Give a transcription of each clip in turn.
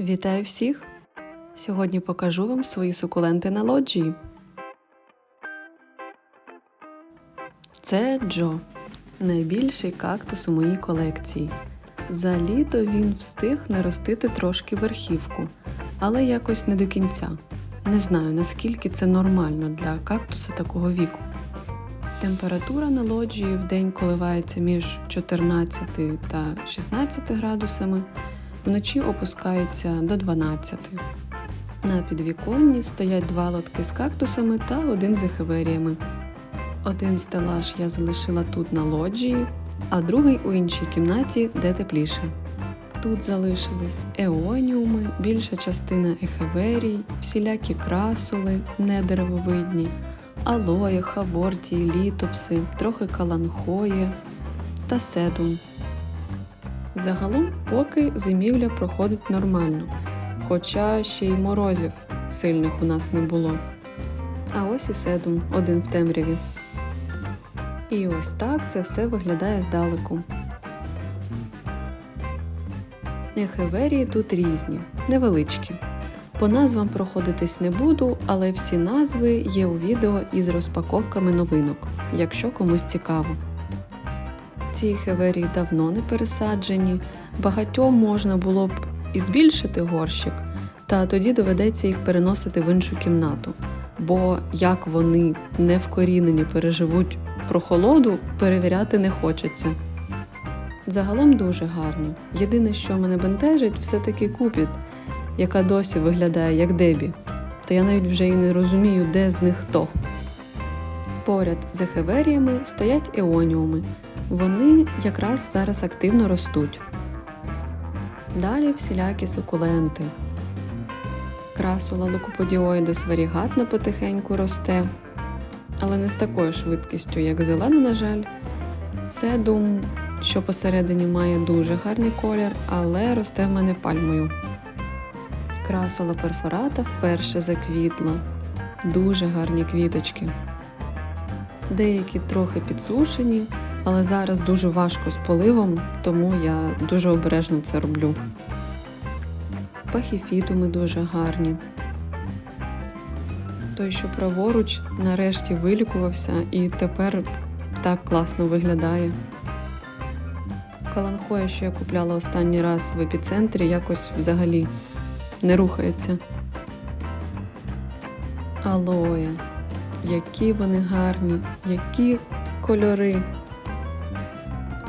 Вітаю всіх! Сьогодні покажу вам свої сукуленти на лоджії. Це Джо, найбільший кактус у моїй колекції. За літо він встиг наростити трошки верхівку, але якось не до кінця. Не знаю, наскільки це нормально для кактуса такого віку. Температура на лоджії в день коливається між 14 та 16 градусами, вночі опускається до 12. На підвіконні стоять два лотки з кактусами та один з ехеверіями. Один стелаж я залишила тут на лоджії, а другий у іншій кімнаті, де тепліше. Тут залишились еоніуми, більша частина ехеверій, всілякі красули, недеревовидні, алоє, хавортії, літопси, трохи каланхої та седум. Загалом, поки зимівля проходить нормально, хоча ще й морозів сильних у нас не було. А ось і седум, один в темряві. І ось так це все виглядає здалеку. Ехеверії тут різні, невеличкі. По назвам проходитись не буду, але всі назви є у відео із розпаковками новинок, якщо комусь цікаво. Ці хеверії давно не пересаджені, багатьом можна було б і збільшити горщик, та тоді доведеться їх переносити в іншу кімнату. Бо як вони не вкорінені переживуть прохолоду, перевіряти не хочеться. Загалом дуже гарні. Єдине, що мене бентежить, все-таки купіт, яка досі виглядає як дебі. Та я навіть вже і не розумію, де з них хто. Поряд з ехеверіями стоять еоніуми. Вони якраз зараз активно ростуть. Далі всілякі сукуленти. Красула лукоподіоїдус варігатна потихеньку росте, але не з такою швидкістю, як зелена, на жаль. Седум, що посередині має дуже гарний колір, але росте в мене пальмою. Красула перфората вперше заквітла. Дуже гарні квіточки. Деякі трохи підсушені, але зараз дуже важко з поливом, тому я дуже обережно це роблю. Пахіфітуми дуже гарні. Той, що праворуч, нарешті вилікувався і тепер так класно виглядає. Каланхоя, що я купляла останній раз в епіцентрі, якось взагалі не рухається. Алоя. Які вони гарні, які кольори.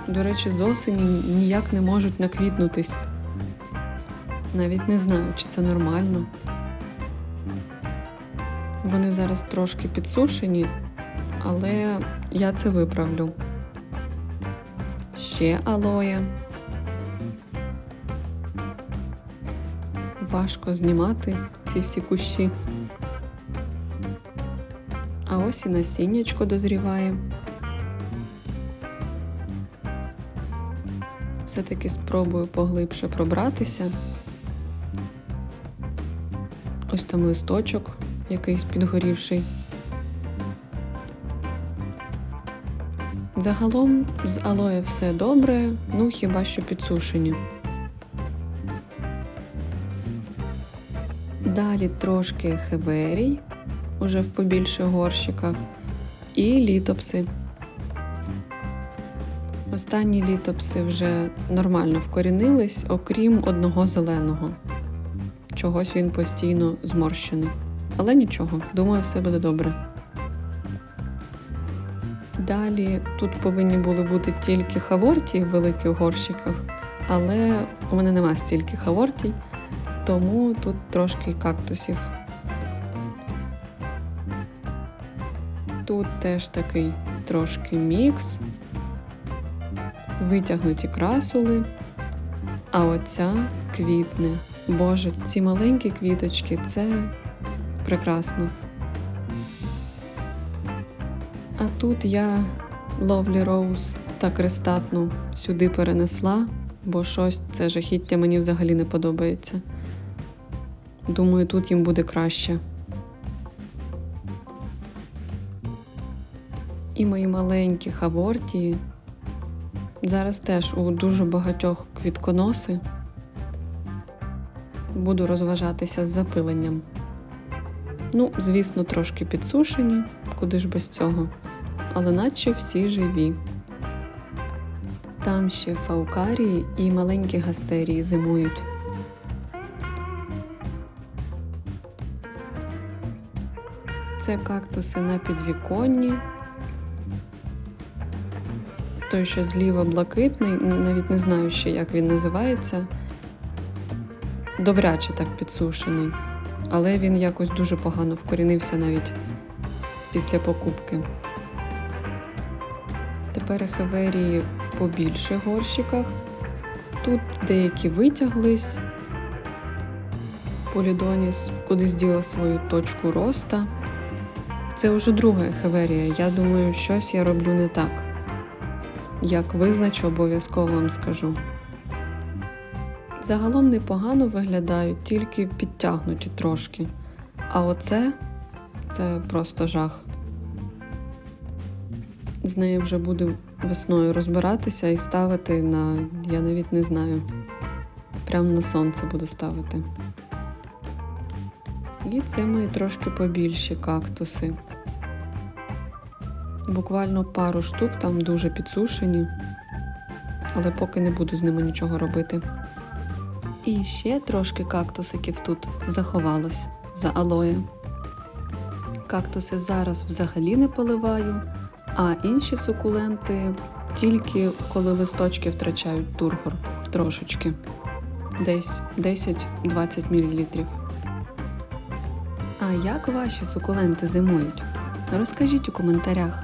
До речі, з осені ніяк не можуть наквітнутись. Навіть не знаю, чи це нормально. Вони зараз трошки підсушені, але я це виправлю. Ще алоє. Важко знімати ці всі кущі. А ось і насіннячко дозріває. Все-таки спробую поглибше пробратися. Ось там листочок якийсь підгорівший. Загалом з алоє все добре, ну хіба що підсушені. Далі трошки хеверій, уже в побільших горщиках, і літопси. Останні літопси вже нормально вкорінились, окрім одного зеленого. Чогось він постійно зморщений. Але нічого, думаю, все буде добре. Далі тут повинні були бути тільки хавортії в великих горщиках, але у мене нема стільки хавортій, тому тут трошки кактусів. Тут теж такий трошки мікс, витягнуті красули, а оця квітне. Боже, ці маленькі квіточки це прекрасно. А тут я Ловлі Роуз та крестатну сюди перенесла, бо щось це жахіття мені взагалі не подобається. Думаю, тут їм буде краще. І мої маленькі хавортії. Зараз теж у дуже багатьох квітконоси. буду розважатися з запиленням. Ну, звісно, трошки підсушені, куди ж без цього, але наче всі живі. Там ще фаукарії і маленькі гастерії зимують. Це кактуси на підвіконні. Той, що зліва блакитний, навіть не знаю ще, як він називається. Добряче так підсушений. Але він якось дуже погано вкорінився навіть після покупки. Тепер ехеверії в побільших горщиках. Тут деякі витяглись. Полідоніс кудись діла свою точку роста. Це вже друга ехеверія. Я думаю, щось я роблю не так. Як визначу, обов'язково вам скажу. Загалом непогано виглядають, тільки підтягнуті трошки. А оце це просто жах. З нею вже буду весною розбиратися і ставити на, я навіть не знаю, прямо на сонце буду ставити. І це мої трошки побільші кактуси. Буквально пару штук там дуже підсушені, але поки не буду з ними нічого робити. І ще трошки кактусиків тут заховалось за алоє. Кактуси зараз взагалі не поливаю, а інші сукуленти тільки коли листочки втрачають тургор трошечки. Десь 10-20 мл. А як ваші сукуленти зимують? Розкажіть у коментарях.